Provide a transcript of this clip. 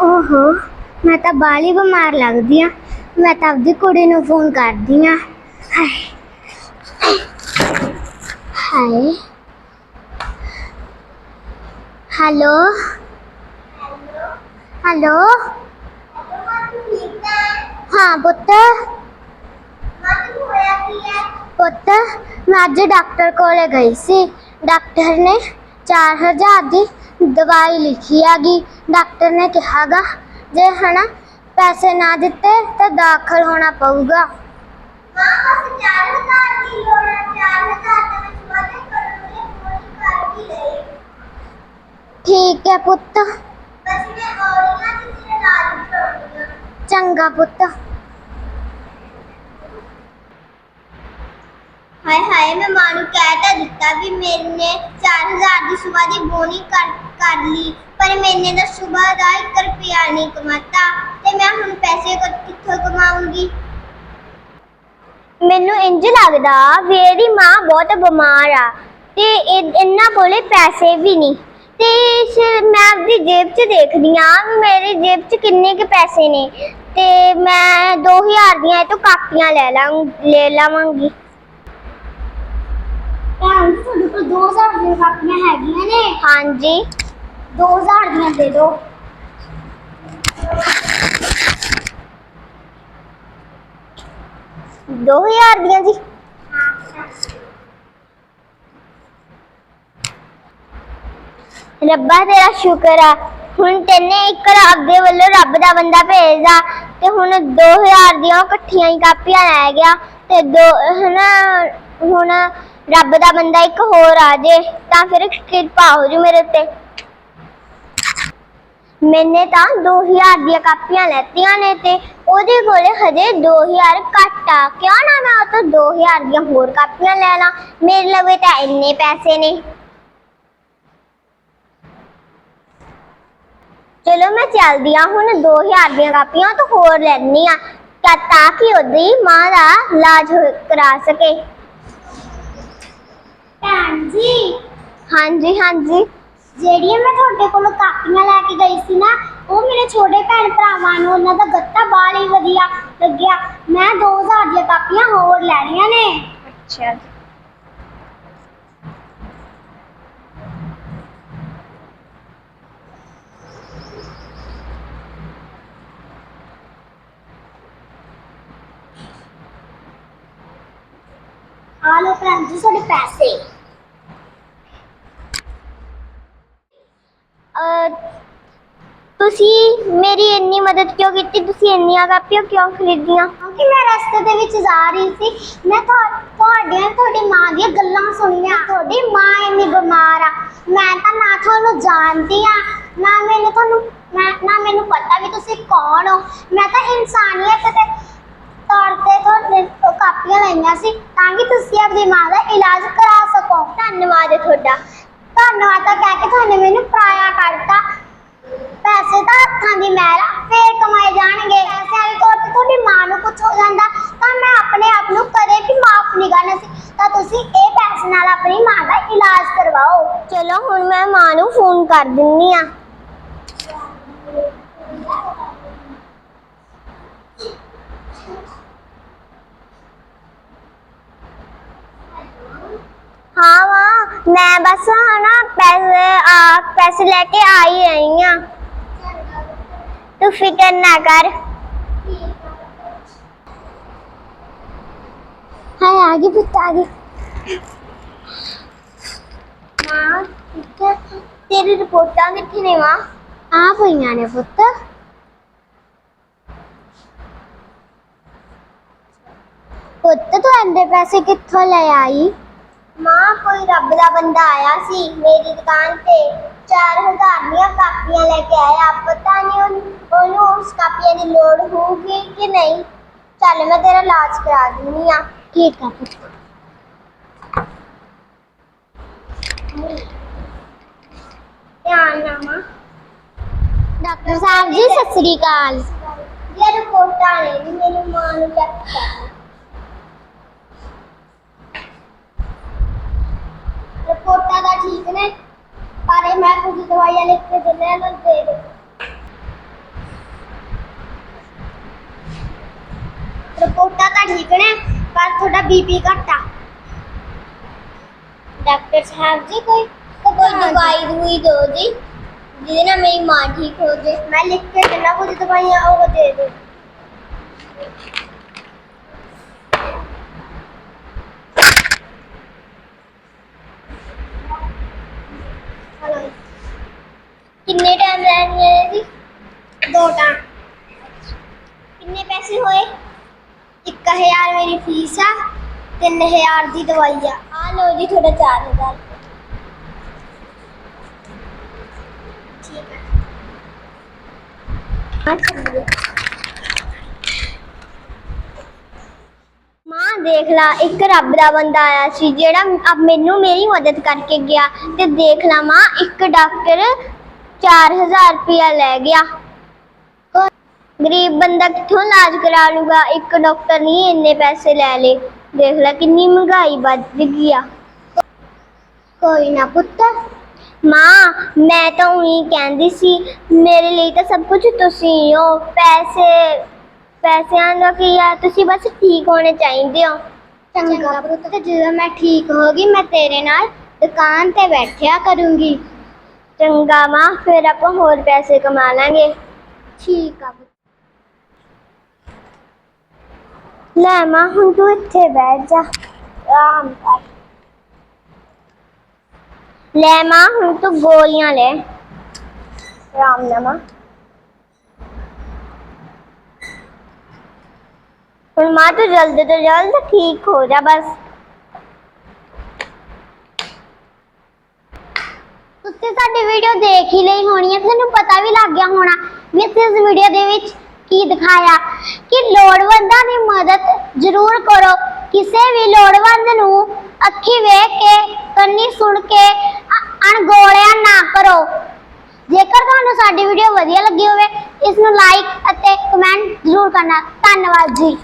ਓਹੋ, ਮੈਂ ਤਾਂ ਬਾਲੀ ਬਿਮਾਰ ਲੱਗਦੀ ਆ। ਮੈਂ ਤਾਂ ਆਪਦੀ ਕੁੜੀ ਨੂੰ ਫੋਨ ਕਰਦੀ ਆ। ਹਾਏ ਹਾਏ। Hello hello. ਹਾਂ, ਪੁੱਤ। ਪੁੱਤ, ਮੈਂ ਅੱਜ ਡਾਕਟਰ ਕੋਲੇ ਗਈ ਸੀ। ਡਾਕਟਰ ਨੇ 4000 ਦੀ ਦਵਾਈ ਲਿਖੀ ਹੈਗੀ। ਡਾਕਟਰ ਨੇ ਕਿਹਾਗਾ ਜੇ ਹਨਾ ਪੈਸੇ ਨਾ ਦਿੱਤੇ ਤਾਂ ਦਾਖਲ ਹੋਣਾ ਪਊਗਾ। ਮਾਂ ਬਸ 4000 ਦੀ ਲੋੜ ਹੈ 4000 ਦੇ ਵਿੱਚ ਵਾਧੇ ਕਰੂੰਗੀ ਪੂਰੀ ਕਰ ਵੀ ਲਈ ਠੀਕ ਹੈ ਪੁੱਤ। ਬਸ ਮੈਂ ਔਰੀਆਂ ਤੇਰੇ ਰਾਜ ਚੰਗਾ ਪੁੱਤ। ਹਾਏ ਹਾਏ, ਮੈਂ ਮਾਂ ਨੂੰ ਕਹਿ ਤਾਂ ਦਿੱਤਾ ਵੀ ਮੈਨੇ 4000 ਦੀ ਸਵੇਰ ਦੀ ਬੋਨੀ ਕਰ ਕਰ ਲਈ, ਪਰ ਮੈਨੇ ਤਾਂ ਸਵੇਰ ਦਾ 1 ਰੁਪਿਆ ਨਹੀਂ ਕਮਾਤਾ ਤੇ ਮੈਂ ਹੁਣ ਪੈਸੇ ਕ- ਕਿੱਥੋਂ ਕਮਾਉਂਗੀ? ਮੈਨੂੰ ਇੰਜ ਲੱਗਦਾ ਵੀ ਇਹਦੀ ਮਾਂ ਬਹੁਤ ਬਿਮਾਰ ਆ ਤੇ ਇਹ- ਇਹਨਾਂ ਕੋਲੇ ਪੈਸੇ ਵੀ ਨਹੀਂ। ਤੇ ਇਸ, ਮੈਂ ਆਪਦੀ ਜੇਬ 'ਚ ਦੇਖਦੀ ਆ ਵੀ ਮੇਰੀ ਜੇਬ 'ਚ ਕਿੰਨੇ ਕੁ ਪੈਸੇ ਨੇ ਤੇ ਮੈਂ 2000 ਦੀਆਂ ਇਹ ਤੋਂ ਕਾਪੀਆਂ ਲੈ ਲਾਂ ਲੈ ਲਵਾਂਗੀ। ਭੈਣ ਜੀ ਤੁਹਾਡੇ ਕੋਲ 2000 ਦੀਆਂ ਕਾਪੀਆਂ ਹੈਗੀਆਂ ਨੇ। ਹਾਂਜੀ। 2000 ਦੀਆਂ ਦੇ ਦਿਓ। ਦੋ ਹਜ਼ਾਰ ਦੀਆਂ ਜੀ। ਰੱਬਾ ਤੇਰਾ ਸ਼ੁਕਰ ਆ। ਹੁਣ ਤੈਨੇ ਇੱਕ ਰੱਬ ਦੇ ਵੱਲੋਂ ਰੱਬ ਦਾ ਬੰਦਾ ਭੇਜਦਾ ਤੇ ਹੁਣ 2000 ਦੀਆਂ ਇਕੱਠੀਆਂ ਹੀ ਕਾਪੀਆਂ ਲੈ ਗਿਆ ਤੇ ਦੋ ਹਨਾ ਹੁਣ ਰੱਬ ਦਾ ਬੰਦਾ ਇੱਕ ਹੋਰ ਆ ਜੇ, ਤਾਂ ਫਿਰ ਕਿਰਪਾ ਹੋ ਜੂ ਮੇਰੇ ਉੱਤੇ। ਮੈਨੇ ਤਾਂ 2000 ਦੀਆਂ ਕਾਪੀਆਂ ਲੈਤੀਆਂ ਨੇ ਤੇ ਉਹਦੇ ਕੋਲੇ ਹਜੇ 2000 ਘੱਟ ਆ। ਕਿਉਂ ਨਾ ਮੈਂ ਉਹ ਤੋਂ 2000 ਦੀਆਂ ਹੋਰ ਕਾਪੀਆਂ ਲੈ ਲਾਂ? ਮੇਰੇ ਲਵੇ ਤਾਂ ਇੰਨੇ ਪੈਸੇ ਨੇ। ਚਲੋ ਮੈਂ ਚੱਲਦੀ ਆ ਹੁਣ 2000 ਦੀਆਂ ਕਾਪੀਆਂ ਤੋਂ ਹੋਰ ਲੈਣੀ ਆ ਤਾਂ ਤਾਂ ਕਿ ਉਹਦੀ ਮਾਂ ਦਾ ਇਲਾਜ ਹੋ- ਕਰਾ ਸਕੇ। ਭੈਣ ਜੀ ਹਾਂਜੀ ਹਾਂਜੀ। ਜਿਹੜੀਆਂ ਮੈਂ ਤੁਹਾਡੇ ਕੋਲੋਂ ਕਾਪੀਆਂ ਲੈ ਕੇ ਗਈ ਸੀ ਨਾ ਉਹ ਮੇਰੇ ਛੋਟੇ ਭੈਣ ਭਰਾਵਾਂ ਨੂੰ ਉਹਨਾਂ ਦਾ ਗੱਤਾ ਬਾਲ ਹੀ ਵਧੀਆ ਲੱਗਿਆ। ਮੈਂ 2000 ਦੀਆਂ ਕਾਪੀਆਂ ਹੋਰ ਲੈਣੀਆਂ ਨੇ। ਅੱਛਾ ਆ ਲਓ ਭੈਣ ਜੀ ਤੁਹਾਡੇ ਪੈਸੇ। ਅਹ, ਤੁਸੀਂ ਮੇਰੀ ਇੰਨੀ ਮਦਦ ਕਿਉਂ ਕੀਤੀ? ਤੁਸੀਂ ਇੰਨੀਆਂ ਕਾਪੀਆਂ ਕਿਉਂ ਖਰੀਦੀਆਂ? ਕਿਉਂਕਿ ਮੈਂ ਰਸਤੇ ਦੇ ਵਿੱਚ ਜਾ ਰਹੀ ਸੀ। ਮੈਂ ਤੁਹਾ- ਤੁਹਾਡੀਆਂ ਤੁਹਾਡੀ ਮਾਂ ਦੀਆਂ ਗੱਲਾਂ ਸੁਣੀਆਂ। ਤੁਹਾਡੀ ਮਾਂ ਇੰਨੀ ਬਿਮਾਰ ਆ। ਮੈਂ ਤਾਂ ਨਾ ਤੁਹਾਨੂੰ ਜਾਣਦੀ ਆ ਨਾ ਮੈਨੂੰ ਤੁਹਾਨੂੰ ਮੈਂ ਨਾ ਮੈਨੂੰ ਪਤਾ ਵੀ ਤੁਸੀਂ ਕੌਣ ਹੋ। ਮੈਂ ਤਾਂ ਇਨਸਾਨੀਅਤ ਦੇ ਤੌਰ ਤੇ ਤੁਹਾਡੇ ਤੋਂ ਕਾਪੀਆਂ ਲਈਆਂ ਸੀ। ਤਾਂ ਕਿ ਤੁਸੀਂ ਆਪਣੀ ਮਾਂ ਦਾ ਇਲਾਜ ਕਰਾ ਸਕੋ। ਧੰਨਵਾਦ ਹੈ ਤੁਹਾਡਾ। ਧੰਨਵਾਦ ਤਾਂ ਕਹਿ ਕੇ ਤੁਹਾਨੂੰ ਮੈਨੂੰ ਪਰਾਇਆ ਕਰਤਾ। ਪੈਸੇ ਤਾਂ ਹੱਥਾਂ ਦੀ ਮੈਲ ਆ, ਫੇਰ ਕਮਾਏ ਜਾਣਗੇ। ਪੈਸੇ ਵਾਲੇ ਤੌਰ ਤੇ ਤੁਹਾਡੀ ਮਾਂ ਨੂੰ ਕੁਝ ਹੋ ਜਾਂਦਾ ਤਾਂ ਮੈਂ ਆਪਣੇ ਆਪ ਨੂੰ ਕਦੇ ਵੀ ਮਾਫ ਨਹੀਂ ਕਰਨਾ ਸੀ। ਤਾਂ ਤੁਸੀਂ ਇਹ ਪੈਸੇ ਨਾਲ ਆਪਣੀ ਮਾਂ ਦਾ ਇਲਾਜ ਕਰਵਾਓ। ਚਲੋ ਹੁਣ ਮੈਂ ਮਾਂ ਨੂੰ ਫੋਨ ਕਰ ਦਿੰਨੀ ਆ। ਹਾਂ ਮਾਂ ਮੈਂ ਬਸ ਨਾ ਪੈਸੇ ਆ ਪੈਸੇ ਲੈ ਕੇ ਆ ਹੀ ਰਹੀ ਆ ਤੂੰ ਫਿਕਰ ਨਾ ਕਰ ਹਾਏ ਆ ਗਈ ਪੁੱਤ ਆ ਗਈ ਮਾਂ ਠੀਕ ਹੈ ਤੇਰੀ ਰਿਪੋਰਟਾਂ ਕਿੱਥੇ ਨੇ ਮਾਂ ਆ ਪਈਆਂ ਨੇ ਪੁੱਤ ਪੁੱਤ ਤੂੰ ਇੰਨੇ ਪੈਸੇ ਕਿੱਥੋਂ ਲੈ ਆਈ ਮਾਂ ਕੋਈ ਰੱਬ ਦਾ ਬੰਦਾ ਆਇਆ ਸੀ ਮੇਰੀ ਦੁਕਾਨ ਤੇ। 4000 ਦੀਆਂ ਕਾਪੀਆਂ ਲੈ ਕੇ ਆਇਆ। ਪਤਾ ਨਹੀਂ ਉਹਨੂੰ ਉਸ ਕਾਪੀਆਂ ਦੀ ਲੋੜ ਹੋਊਗੀ ਕਿ ਨਹੀਂ। ਚੱਲ ਮੈਂ ਤੇਰਾ ਇਲਾਜ ਕਰਾ ਦਿੰਨੀ ਆ ਠੀਕ ਆ ਪੁੱਤ। ਧਿਆਨ ਨਾਲ ਮਾਂ। ਡਾਕਟਰ ਸਾਹਿਬ ਜੀ ਸਤਿ ਸ੍ਰੀ ਅਕਾਲ। ਇਹ ਰਿਪੋਰਟਾਂ ਨੇ ਵੀ ਮੇਰੀ ਮਾਂ ਨੂੰ ਚੈੱਕ ਕਰਨਾ। ਰਿਪੋਰਟਾਂ ਤਾਂ ਠੀਕ ਨੇ ਸਾਰੇ ਮੈਂ ਕੁਝ ਦਵਾਈਆਂ ਲਿਖ ਕੇ ਦਿੰਦੇ ਇਹਨਾਂ ਨੂੰ ਦੇ ਦੇ ਰਿਪੋਰਟਾਂ ਤਾਂ ਠੀਕ ਨੇ ਪਰ ਤੁਹਾਡਾ ਬੀਪੀ ਘੱਟ ਆ ਡਾਕਟਰ ਸਾਹਿਬ ਜੀ ਕੋਈ ਕੋਈ ਦਵਾਈ ਦਵਾਈ ਦੋ ਜੀ ਜਿਹਦੇ ਨਾਲ ਮੇਰੀ ਮਾਂ ਠੀਕ ਹੋ ਜੇ ਮੈਂ ਲਿਖ ਕੇ ਦਿੰਦਾ ਕੁਝ ਦਵਾਈਆਂ ਉਹ ਦੇ ਦੇ ਹਲੋ ਕਿੰਨੇ ਟਾਈਮ ਲੈਣੀਆਂ ਨੇ ਜੀ ਦੋ ਟਾਂ ਕਿੰਨੇ ਪੈਸੇ ਹੋਏ 1000 ਮੇਰੀ ਫੀਸ ਆ 3000 ਦੀ ਦਵਾਈ ਆ। ਆ ਲਓ ਜੀ ਤੁਹਾਡਾ 4000 ਠੀਕ ਹੈ ਮਾਂ, ਦੇਖ ਲਾ, ਇੱਕ ਰੱਬ ਦਾ ਬੰਦਾ ਆਇਆ ਸੀ, ਜਿਹੜਾ ਮੈਨੂੰ ਮੇਰੀ ਮਦਦ ਕਰਕੇ ਗਿਆ। ਤੇ ਦੇਖ ਲਾ ਮਾਂ, ਇੱਕ ਡਾਕਟਰ 4000 ਰੁਪਇਆ ਲੈ ਗਿਆ। ਗਰੀਬ ਬੰਦਾ ਕਿੱਥੋਂ ਇਲਾਜ ਕਰਾ ਲੂਗਾ? ਇੱਕ ਡਾਕਟਰ ਨਹੀਂ ਇੰਨੇ ਪੈਸੇ ਲੈ ਲੇ ਦੇਖ ਲੈ ਕਿੰਨੀ ਮਹਿੰਗਾਈ ਵੱਧ ਗਈ ਆ। ਕੋਈ ਨਾ ਪੁੱਤ। ਮਾਂ ਮੈਂ ਤਾਂ ਉਹੀ ਕਹਿੰਦੀ ਸੀ ਮੇਰੇ ਲਈ ਤਾਂ ਸਭ ਕੁਝ ਤੁਸੀਂ ਹੋ। ਪੈਸੇ ਪੈਸਿਆਂ ਦਾ ਕੀ ਆ? ਤੁਸੀਂ ਬਸ ਠੀਕ ਹੋਣੇ ਚਾਹੀਦੇ ਹੋ। ਚੰਗਾ ਪੁੱਤ ਤੇ ਜਦੋਂ ਮੈਂ ਠੀਕ ਹੋ ਗਈ ਮੈਂ ਤੇਰੇ ਨਾਲ ਦੁਕਾਨ ਤੇ ਬੈਠਿਆ ਕਰੂੰਗੀ। ਚੰਗਾ ਮਾਂ ਫਿਰ ਆਪਾਂ ਹੋਰ ਪੈਸੇ ਕਮਾ ਲਾਂਗੇ। ਠੀਕ ਆ ਪੁੱਤ। ਲੈ ਮਾਂ, ਹੁਣ ਤੂੰ ਇੱਥੇ ਬੈਠ ਜਾ। ਆਰਾਮ ਕਰ। ਲੈ ਮਾਂ, ਹੁਣ ਤੂੰ ਗੋਲੀਆਂ ਲੈ। ਆਰਾਮ ਨਾਲ ਮਾਂ। ਹੁਣ ਮਾਂ, ਤੂੰ ਜਲਦ ਤੋਂ ਜਲਦ ਠੀਕ ਹੋ ਜਾ ਬਸ। ਤੁਸੀਂ ਸਾਡੀ ਵੀਡੀਓ ਦੇਖ ਹੀ ਲਈ ਹੋਣੀ ਹੈ। ਤੁਹਾਨੂੰ ਪਤਾ ਵੀ ਲੱਗ ਗਿਆ ਹੋਣਾ ਵੀ ਅਸੀਂ ਇਸ ਵੀਡੀਓ ਦੇ ਵਿੱਚ ਕੀ ਦਿਖਾਇਆ? ਕਿ ਲੋੜਵੰਦਾਂ ਦੀ ਮਦਦ ਜ਼ਰੂਰ ਕਰੋ। ਕਿਸੇ ਵੀ ਲੋੜਵੰਦ ਨੂੰ ਅੱਖੀ ਵੇਖ ਕੇ, ਕੰਨੀ ਸੁਣ ਕੇ, ਅ- ਨਾ ਕਰੋ। ਜੇਕਰ ਤੁਹਾਨੂੰ ਸਾਡੀ ਵੀਡੀਓ ਵਧੀਆ ਲੱਗੀ ਹੋਵੇ, ਇਸ ਨੂੰ ਲਾਈਕ ਅਤੇ ਕਮੈਂਟ ਜ਼ਰੂਰ ਕਰਨਾ। ਧੰਨਵਾਦ ਜੀ।